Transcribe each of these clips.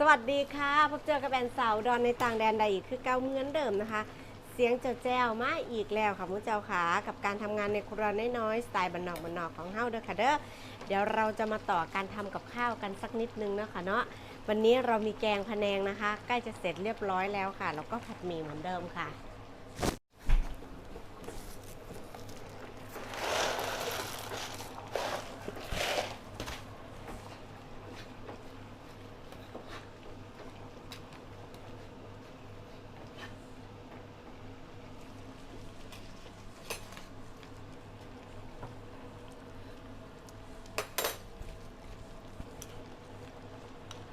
สวัสดีค่ะ พบเจอกับแอนสาวดอนในต่างแดนใดอีกคือเก้าเหมือนเดิมนะคะ เสียงเจ้าแจ้วมาอีกแล้วค่ะมุเจ้าขากับการทำงานในครัวน้อยๆสไตล์บันนอกบันนอกของเฮาเด้อค่ะเด้อเดี๋ยวเราจะมาต่อการทำกับข้าวกันสักนิดนึงนะคะเนาะวันนี้เรามีแกงพะแนงนะคะ ใกล้จะเสร็จเรียบร้อยแล้วค่ะแล้วก็ผัดหมี่เหมือนเดิมค่ะ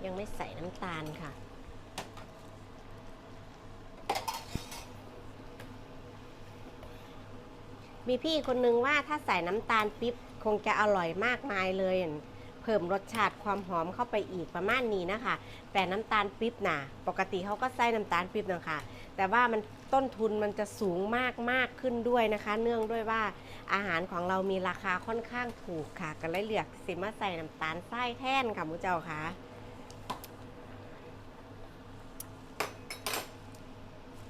ยังไม่ใส่น้ำตาลค่ะ มีพี่คนนึงว่าถ้าใส่น้ำตาลปิ๊บคงจะอร่อยมากมายเลย เพิ่มรสชาติความหอมเข้าไปอีกประมาณนี้นะคะ แต่น้ำตาลปิ๊บนะปกติเขาก็ใส่น้ำตาลปิ๊บนะคะแต่ว่ามันต้นทุนมันจะสูงมากมากขึ้นด้วยนะคะ เนื่องด้วยว่าอาหารของเรามีราคาค่อนข้างถูกค่ะ ก็เลยเลือกสิมาใส่น้ำตาลทรายแทนค่ะมุเจ้าค่ะ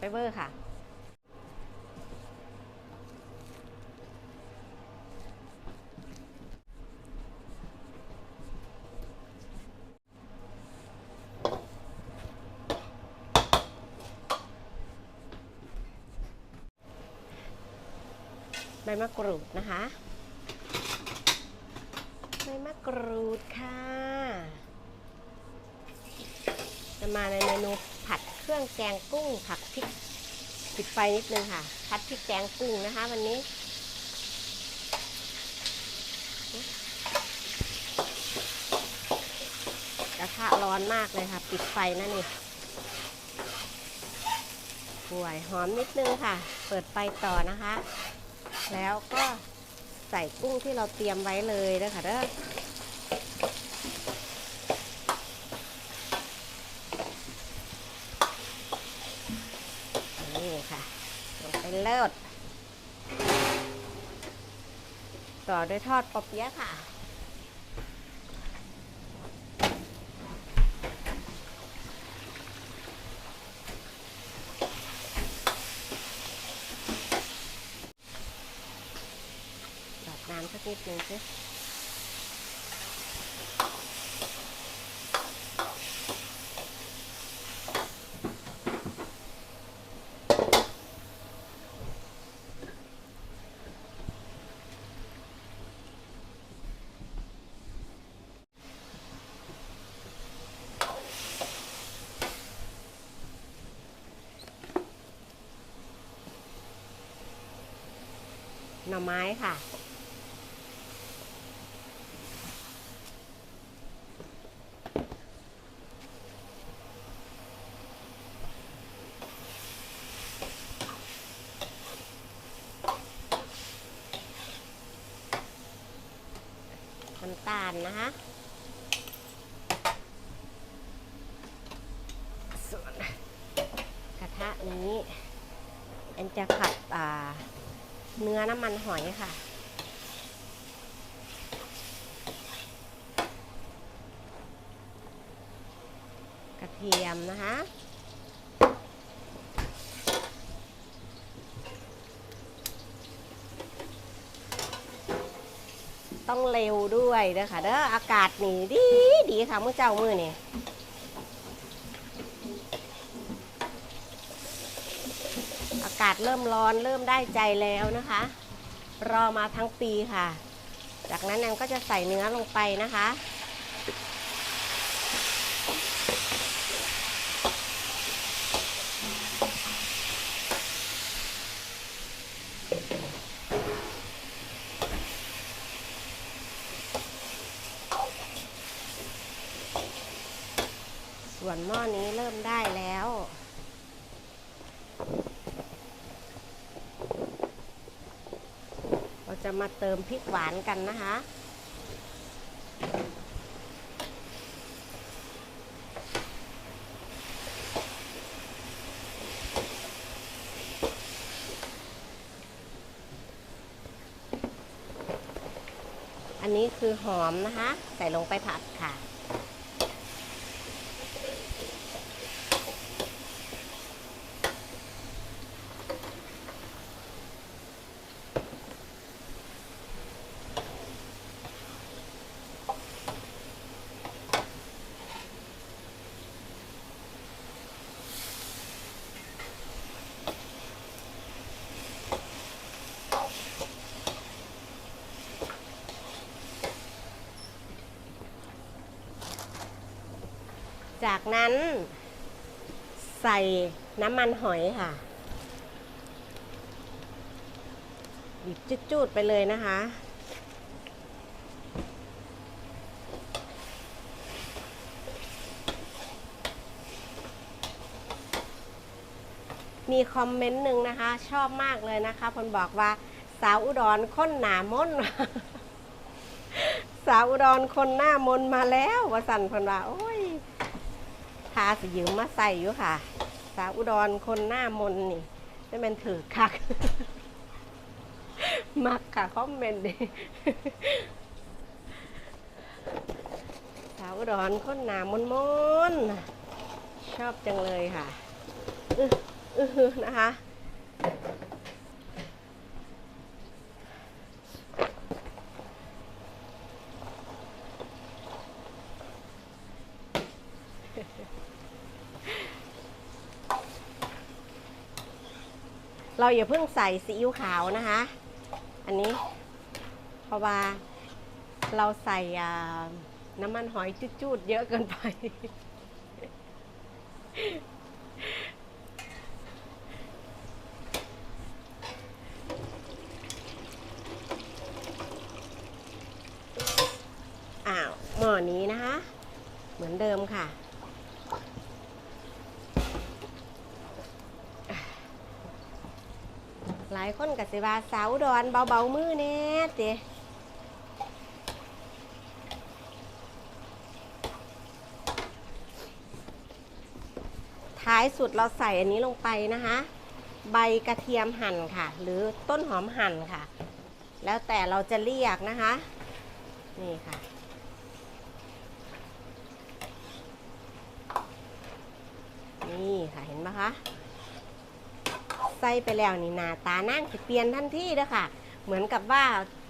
ไฟเบอร์ค่ะ ใบมะกรูดนะคะ ใบมะกรูดค่ะ จะมาในเมนูผัดเครื่องแกงกุ้ง ผักพริกปิดไฟนิดนึงค่ะผัดพริกแกงกุ้งนะคะ วันนี้ กระทะร้อนมากเลยค่ะ ปิดไฟนะนี่ป่วยหอมนิดนึงค่ะ เปิดไฟต่อนะคะ แล้วก็ใส่กุ้งที่เราเตรียมไว้เลยนะคะเด้อนี่ค่ะลงไป เลิศ ต่อด้วยทอดปอเปี๊ยะค่ะ ดอกน้ำสักนิดนึงสิ น่อไม้ค่ะ น้ำตาลนะคะส่วนกระทะนี้แอนจะผัดอ่า เนื้อน้ำมันหอยค่ะ กระเทียมนะคะต้องเร็วด้วยเด้อค่ะเด้ออากาศนี่ดีดีค่ะเมื่อเจ้ามือนี่ากาศเริ่มร้อนเริ่มได้ใจแล้วนะคะ รอมาทั้งปีค่ะ จากนั้นแอนก็จะใส่เนื้อลงไปนะคะ ส่วนหม้อนี้เริ่มได้แล้ว เราจะ มาเติมพริกหวานกันนะคะ อันนี้คือหอมนะคะ ใส่ลงไปผัดค่ะ จากนั้นใส่น้ำมันหอยค่ะ บีบจุดๆไปเลยนะคะ มีคอมเมนต์หนึ่งนะคะ ชอบมากเลยนะคะคนบอกว่าสาวอุดรค้นหนามนสาวอุดรคนหน้ามนมาแล้ววสันเพนว่าโอ้ย ทาสิยืมมาใส่อยู่ค่ะ สาวอุดรคนหน้ามนนี่ไม่เป็นถือคัก มักค่ะคอมเมนต์ดิสาวอุดรคนหน้ามนมนชอบจังเลยค่ะอืออื้อหือนะคะ เราอย่าเพิ่งใส่ซีอิ๊วขาวนะคะ อันนี้ เพราะว่าเราใส่น้ำมันหอยจุดๆ เยอะเกินไป อ้าวหม้อนี้นะคะ เหมือนเดิมค่ะ หลายคนกับสิว่าสาวดอนเบาๆมือแน่เตท้ายสุดเราใส่อันนี้ลงไปนะคะ ใบกระเทียมหั่นค่ะ หรือต้นหอมหั่นค่ะ แล้วแต่เราจะเรียกนะคะ นี่ค่ะ นี่ค่ะเห็นไหมคะ ใส่ไปแล้วนี่หนาตานั่งเปลี่ยนทันทีเด้อค่ะ เหมือนกับว่า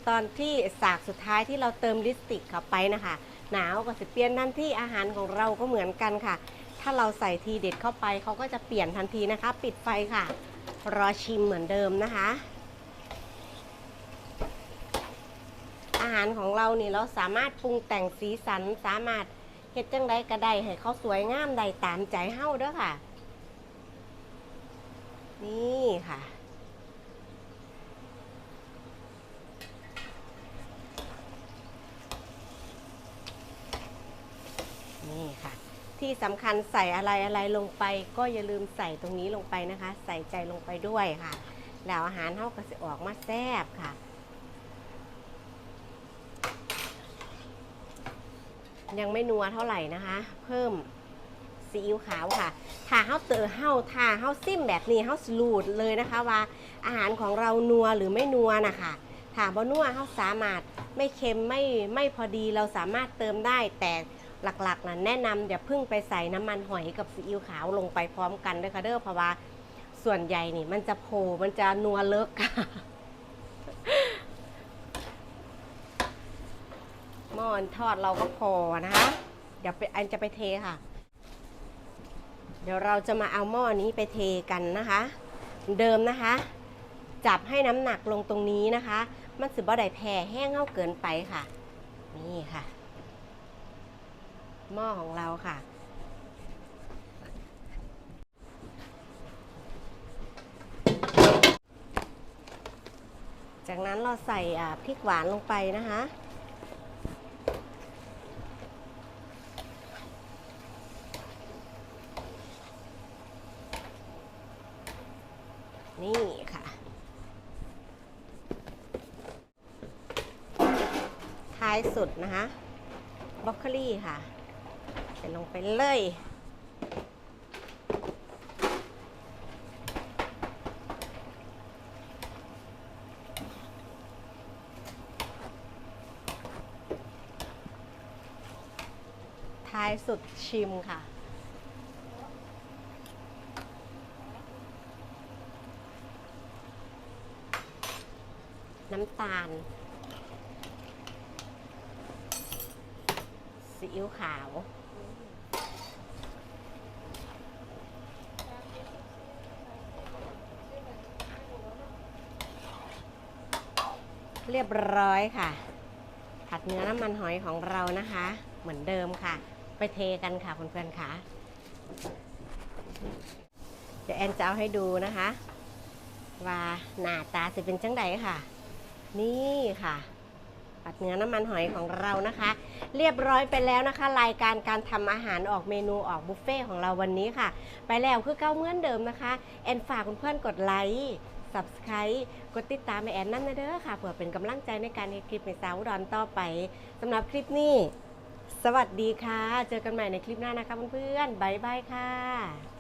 ตอนที่สากสุดท้ายที่เราเติมลิปสติกเข้าไปนะคะ หนาวก็จะเปลี่ยนทันทีอาหารของเราก็เหมือนกันค่ะ ถ้าเราใส่ทีเด็ดเข้าไปเขาก็จะเปลี่ยนทันทีนะคะ ปิดไฟค่ะ รอชิมเหมือนเดิมนะคะ อาหารของเรานี่เราสามารถปรุงแต่งสีสันสามารถเฮ็ดจังใดก็ได้ให้เขาสวยงามได้ตามใจเฮาเด้อค่ะ นี่ค่ะ นี่ค่ะ ที่สำคัญใส่อะไรอะไรลงไป ก็อย่าลืมใส่ตรงนี้ลงไปนะคะ ใส่ใจลงไปด้วยค่ะ แล้วอาหารเท่ากับสิออกมาแซ่บค่ะยังไม่นัวเท่าไหร่นะคะ เพิ่ม ซีอิ๊วขาวค่ะ ถ้าเฮาเตอเฮาถ้าเฮาซิมแบบนี้เฮาสูดเลยนะคะว่า อาหารของเรานัวหรือไม่นัวนะคะถ้าบ่นัวเฮาสามารถไม่เค็มไม่ไม่พอดีเราสามารถเติมได้แต่หลักๆนะแนะนำอย่าเพิ่งไปใส่น้ำมันหอยกับซีอิ๊วขาวลงไปพร้อมกันด้วยค่ะเด้อเพราะว่าส่วนใหญ่นี่มันจะโผล่มันจะนัวเลิกค่ะหม้อทอดเราก็พอนะคะ เดี๋ยวไปอันจะไปเทค่ะ เดี๋ยวเราจะมาเอาหม้อนี้ไปเทกันนะคะ เดิมนะคะ จับให้น้ำหนักลงตรงนี้นะคะ มันสืบบ่ได้แผ่แห้งเง่าเกินไปค่ะ นี่ค่ะ หม้อของเราค่ะจากนั้นเราใส่พริกหวานลงไปนะคะ นี่ค่ะ ท้าย สุดนะคะบรอกโคลี่ค่ะใส่ลงไปเลยท้ายสุดชิมค่ะ น้ำตาล ซีอิ๊วขาว เรียบร้อยค่ะ ผัดเนื้อน้ำมันหอยของเรานะคะ เหมือนเดิมค่ะ ไปเทกันค่ะเพื่อนๆค่ะ เดี๋ยวแอนจะเอาให้ดูนะคะ ว่าหน้าตาจะเป็นจังไดค่ะ นี่ค่ะ ปัดเนื้อน้ำมันหอยของเรานะคะ เรียบร้อยไปแล้วนะคะ รายการการทำอาหารออกเมนูออกบุฟเฟ่ของเราวันนี้ค่ะ ไปแล้วคือเก้าเมื่อนเดิมนะคะ แอนฝากคุณเพื่อนกดไลค์ subscribe กดติดตามแอนนั่นนะเด้อค่ะเพื่อเป็นกำลังใจในการเฮ็ดคลิปในสาวอุดรต่อไปสำหรับคลิปนี้ สวัสดีค่ะ เจอกันใหม่ในคลิปหน้านะคะเพื่อนๆบ๊ายบายค่ะ